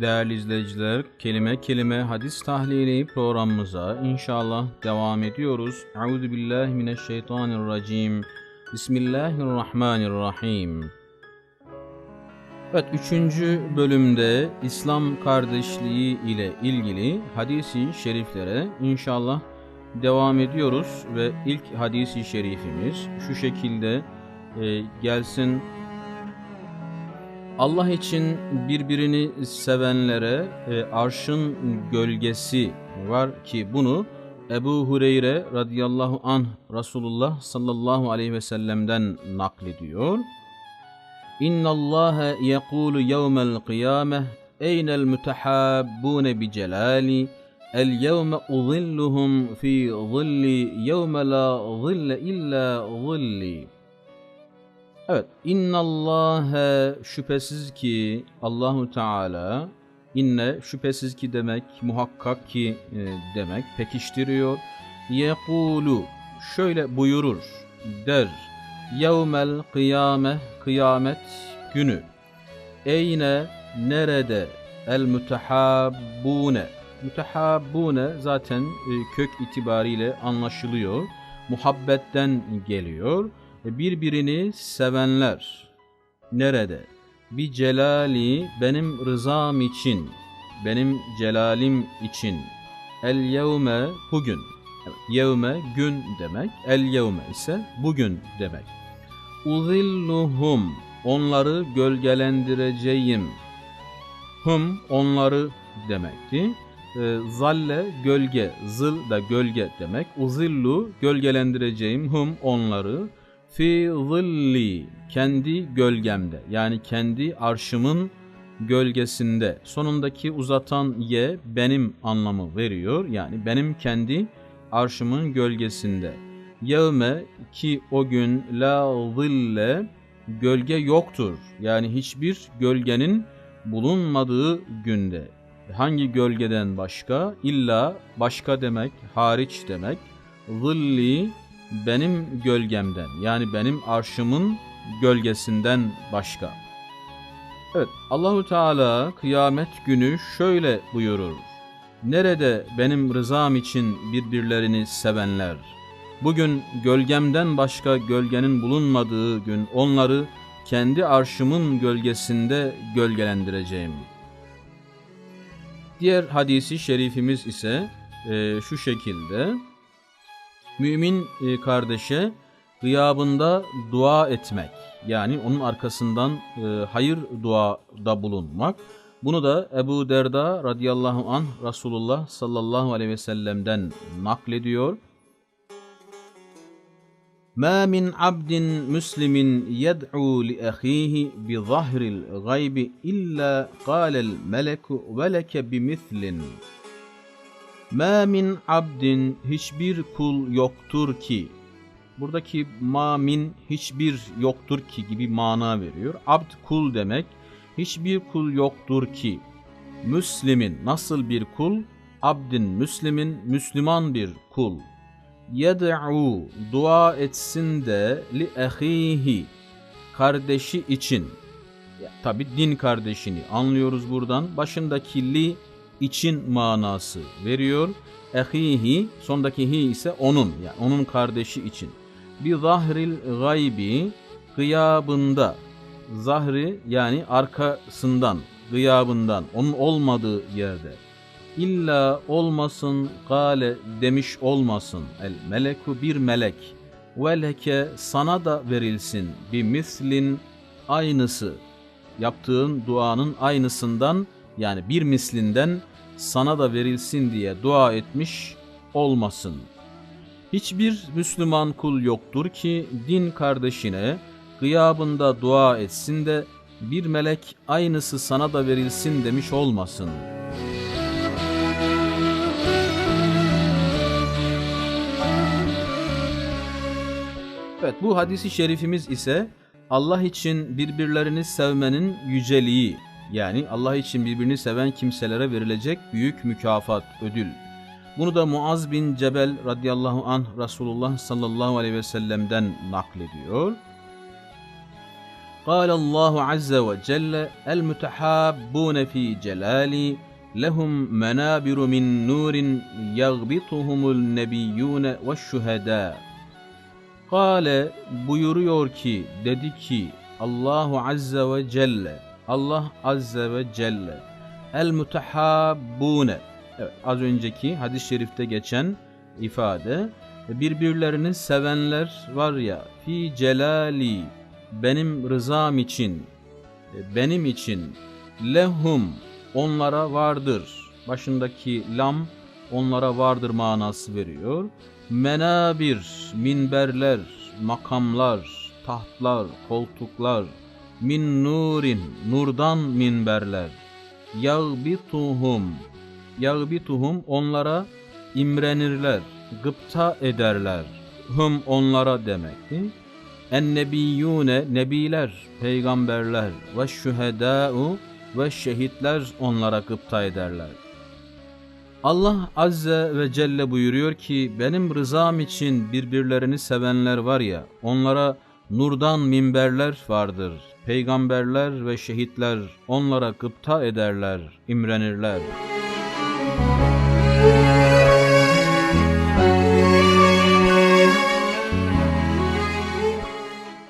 değerli izleyiciler, kelime kelime hadis tahlili programımıza inşallah devam ediyoruz. Euzu billahi mineşşeytanirracim. Bismillahirrahmanirrahim. Evet, üçüncü bölümde İslam kardeşliği ile ilgili hadisi şeriflere inşallah devam ediyoruz ve ilk hadisi şerifimiz şu şekilde e, gelsin. Allah için birbirini sevenlere e, arşın gölgesi var ki bunu Ebu Hureyre radıyallahu anh Resulullah sallallahu aleyhi ve sellem'den naklediyor. İnna Allah yekulu yevmel kıyameh eynel mütehabbune bi celali el yevme uzilluhum fi zilli yevme la zille illa zilli. Evet, innallâhe şüphesiz ki Allahu Teala inne şüphesiz ki demek muhakkak ki e, demek pekiştiriyor. Yekulu şöyle buyurur der. Yevmel kıyame kıyamet günü. Eyne nerede el mütehabbune mütehabbune zaten e, kök itibariyle anlaşılıyor. Muhabbetten geliyor birbirini sevenler nerede? Bir celali benim rızam için, benim celalim için. El yevme bugün. Evet, yevme gün demek. El yevme ise bugün demek. Uzilluhum onları gölgelendireceğim. Hum onları demekti. E, zalle gölge, zıl da gölge demek. Uzillu gölgelendireceğim hum onları fi zilli kendi gölgemde yani kendi arşımın gölgesinde. Sonundaki uzatan ye benim anlamı veriyor yani benim kendi arşımın gölgesinde. Yevme ki o gün la zille gölge yoktur yani hiçbir gölgenin bulunmadığı günde. Hangi gölgeden başka? İlla başka demek hariç demek. Zilli benim gölgemden yani benim arşımın gölgesinden başka. Evet Allahu Teala kıyamet günü şöyle buyurur. Nerede benim rızam için birbirlerini sevenler? Bugün gölgemden başka gölgenin bulunmadığı gün onları kendi arşımın gölgesinde gölgelendireceğim. Diğer hadisi şerifimiz ise e, şu şekilde mümin e, kardeşe gıyabında dua etmek yani onun arkasından e, hayır duada bulunmak. Bunu da Ebu Derda radıyallahu anh Resulullah sallallahu aleyhi ve sellem'den naklediyor. Abdin muslimin yed'u li ahihi bi zahril gaybi illa qâlel meleku veleke bimislin. Ma min abdin hiçbir kul yoktur ki buradaki ma min hiçbir yoktur ki gibi mana veriyor. Abd kul demek. Hiçbir kul yoktur ki Müslimin nasıl bir kul? Abdin Müslimin Müslüman bir kul. Yed'u dua etsin de li ahihi kardeşi için. Tabi din kardeşini anlıyoruz buradan. Başındaki li için manası veriyor. Ehihi sondaki hi ise onun yani onun kardeşi için. Bir zahril gaybi gıyabında. Zahri yani arkasından gıyabından onun olmadığı yerde. İlla olmasın gale demiş olmasın. El meleku bir melek. Veleke sana da verilsin bir mislin aynısı. Yaptığın duanın aynısından yani bir mislinden sana da verilsin diye dua etmiş olmasın. Hiçbir Müslüman kul yoktur ki din kardeşine gıyabında dua etsin de bir melek aynısı sana da verilsin demiş olmasın. Evet bu hadisi şerifimiz ise Allah için birbirlerini sevmenin yüceliği yani Allah için birbirini seven kimselere verilecek büyük mükafat, ödül. Bunu da Muaz bin Cebel radıyallahu anh Resulullah sallallahu aleyhi ve sellem'den naklediyor. قال الله عز وجل المتحابون في جلالي لهم منابر من نور يغبطهم النبيون والشهداء Kale buyuruyor ki dedi ki Allahu Azze ve Celle Allah Azze ve Celle. El mutehabbune evet, az önceki hadis-i şerifte geçen ifade birbirlerini sevenler var ya fi celali benim rızam için benim için lehum onlara vardır. Başındaki lam onlara vardır manası veriyor. Menabir, minberler, makamlar, tahtlar, koltuklar, min nurin, nurdan minberler, yağbituhum, yağbituhum onlara imrenirler, gıpta ederler, hum onlara demekti. En nebiyyune, nebiler, peygamberler ve şühedâ'u ve şehitler onlara gıpta ederler. Allah Azze ve Celle buyuruyor ki benim rızam için birbirlerini sevenler var ya onlara nurdan minberler vardır. Peygamberler ve şehitler onlara gıpta ederler, imrenirler.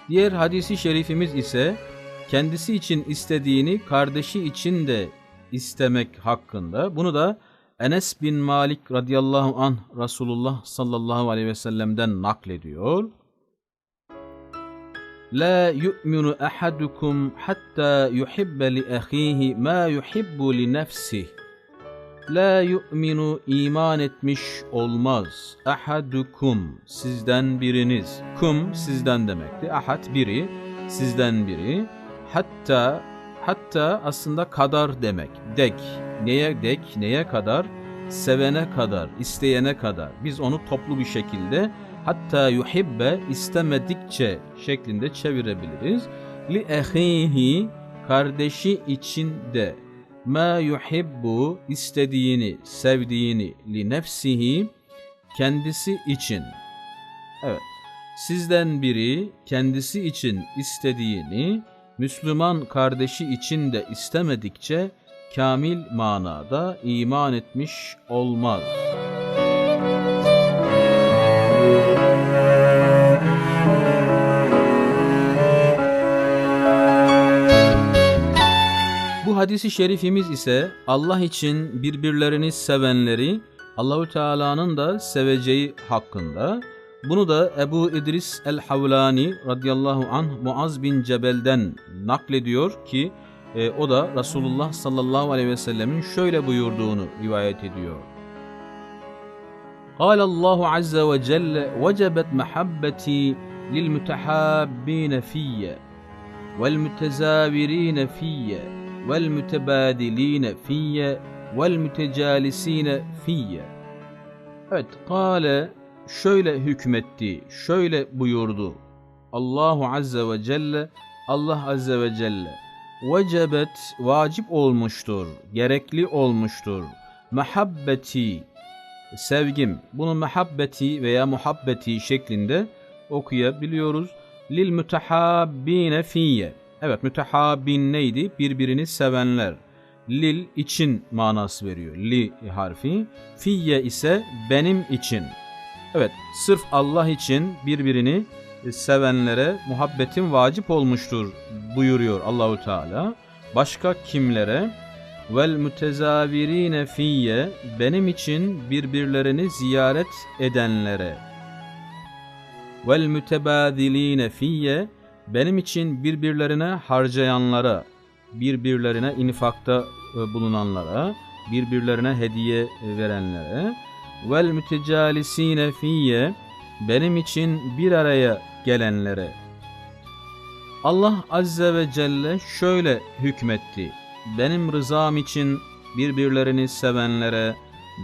Diğer hadisi şerifimiz ise kendisi için istediğini kardeşi için de istemek hakkında. Bunu da Enes bin Malik radıyallahu anh Resulullah sallallahu aleyhi ve sellem'den naklediyor. La yu'minu ahadukum hatta yuhibbe li ahihi ma yuhibbu li nefsih. La yu'minu iman etmiş olmaz. Ahadukum sizden biriniz. Kum sizden demekti. Ahad biri sizden biri. Hatta hatta aslında kadar demek. Dek neye dek, neye kadar? Sevene kadar, isteyene kadar. Biz onu toplu bir şekilde hatta yuhibbe istemedikçe şeklinde çevirebiliriz. Li ehihi kardeşi için de ma yuhibbu istediğini, sevdiğini li nefsihi kendisi için. Evet. Sizden biri kendisi için istediğini Müslüman kardeşi için de istemedikçe kamil manada iman etmiş olmaz. Bu hadisi şerifimiz ise Allah için birbirlerini sevenleri Allahü Teala'nın da seveceği hakkında. Bunu da Ebu İdris el-Havlani radıyallahu anh Muaz bin Cebel'den naklediyor ki e, o da Resulullah sallallahu aleyhi ve sellemin şöyle buyurduğunu rivayet ediyor. قال الله عز وجل وجبت محبتي للمتحابين في والمتزاورين في والمتبادلين في والمتجالسين في Evet, kâle şöyle hükmetti, şöyle buyurdu. Allahu Azze ve Celle, Allah Azze ve Celle vecebet vacip olmuştur, gerekli olmuştur. Mehabbeti sevgim. Bunu mehabbeti veya muhabbeti şeklinde okuyabiliyoruz. Lil mütehabbine fiyye. Evet mütehabbin neydi? Birbirini sevenler. Lil için manası veriyor. Li harfi. Fiyye ise benim için. Evet sırf Allah için birbirini sevenlere muhabbetin vacip olmuştur buyuruyor Allahu Teala. Başka kimlere? Vel mütezavirine fiyye benim için birbirlerini ziyaret edenlere. Vel mütebadiline fiyye benim için birbirlerine harcayanlara, birbirlerine infakta e, bulunanlara, birbirlerine hediye verenlere. Vel mütecalisine fiyye benim için bir araya gelenlere. Allah Azze ve Celle şöyle hükmetti. Benim rızam için birbirlerini sevenlere,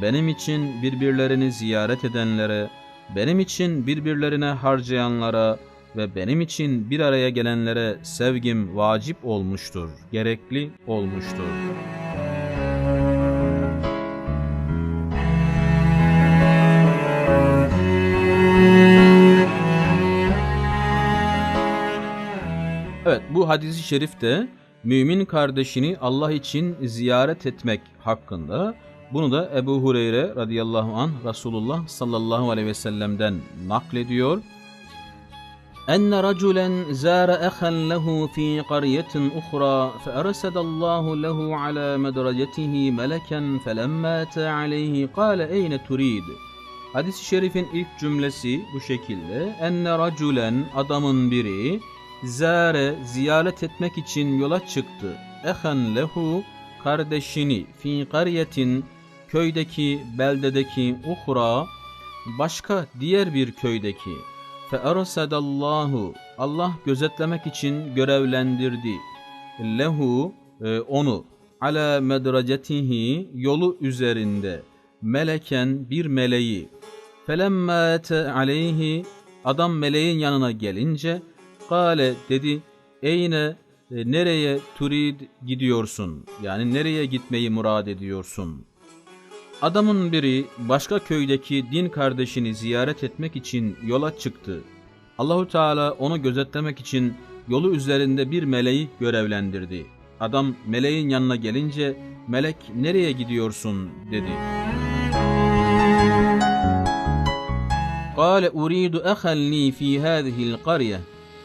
benim için birbirlerini ziyaret edenlere, benim için birbirlerine harcayanlara ve benim için bir araya gelenlere sevgim vacip olmuştur, gerekli olmuştur. Evet bu hadisi şerifte mümin kardeşini Allah için ziyaret etmek hakkında bunu da Ebu Hureyre radıyallahu an Resulullah sallallahu aleyhi ve sellem'den naklediyor. Enne raculen zâre echen lehu fi qaryetin uhra fe ersedallahu lehu ala medracetihi meleken felemma ete aleyhi kâle eyne turid. Hadis-i şerifin ilk cümlesi bu şekilde. Enne raculen adamın biri zâre ziyaret etmek için yola çıktı. Ehen lehu kardeşini fi qaryetin köydeki beldedeki uhra başka diğer bir köydeki fe ersedallahu Allah gözetlemek için görevlendirdi. Lehu e, onu ala medracetihi yolu üzerinde meleken bir meleği. Felemma ete aleyhi adam meleğin yanına gelince kale dedi eyne e, nereye turid gidiyorsun? Yani nereye gitmeyi murad ediyorsun Adamın biri başka köydeki din kardeşini ziyaret etmek için yola çıktı. Allahu Teala onu gözetlemek için yolu üzerinde bir meleği görevlendirdi. Adam meleğin yanına gelince melek nereye gidiyorsun dedi. قال أريد أخا لي في هذه القرية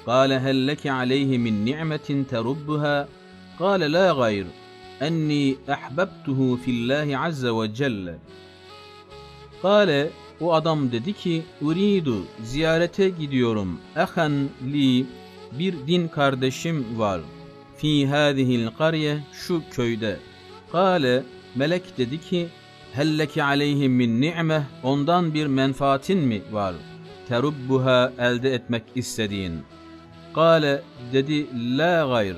قال هل لك عليه من نعمة تربها قال لا غير enni ahbabtuhu fillahi azze ve celle. Kale o adam dedi ki uridu ziyarete gidiyorum. Ehan li bir din kardeşim var. Fi hadihil qarye şu köyde. Kale melek dedi ki helleki aleyhim min ni'me ondan bir menfaatin mi var? Terubbuha elde etmek istediğin. Kale dedi la gayr.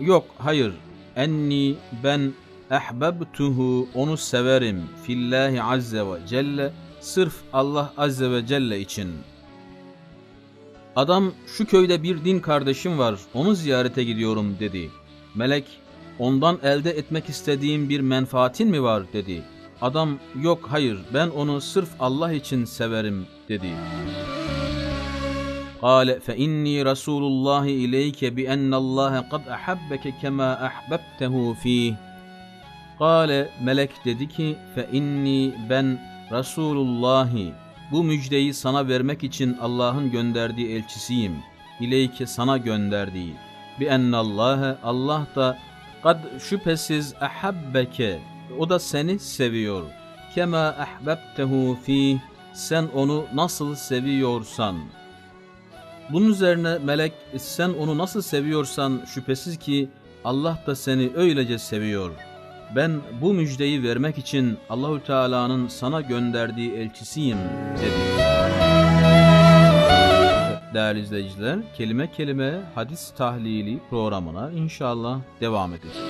Yok hayır enni ben ehbebtuhu onu severim fillahi azze ve celle sırf Allah azze ve celle için. Adam şu köyde bir din kardeşim var onu ziyarete gidiyorum dedi. Melek ondan elde etmek istediğim bir menfaatin mi var dedi. Adam yok hayır ben onu sırf Allah için severim dedi. قال فإني رسول الله إليك بأن الله قد أحبك كما أحببته فيه Kale melek dedi ki fe inni ben Resulullahi bu müjdeyi sana vermek için Allah'ın gönderdiği elçisiyim. İleyke sana gönderdiği. Bi ennallâhe Allah da kad şüphesiz ahabbeke o da seni seviyor. Kema ahbebtehu fi sen onu nasıl seviyorsan.'' Bunun üzerine melek sen onu nasıl seviyorsan şüphesiz ki Allah da seni öylece seviyor. Ben bu müjdeyi vermek için Allahü Teala'nın sana gönderdiği elçisiyim dedi. Değerli izleyiciler, kelime kelime hadis tahlili programına inşallah devam edeceğiz.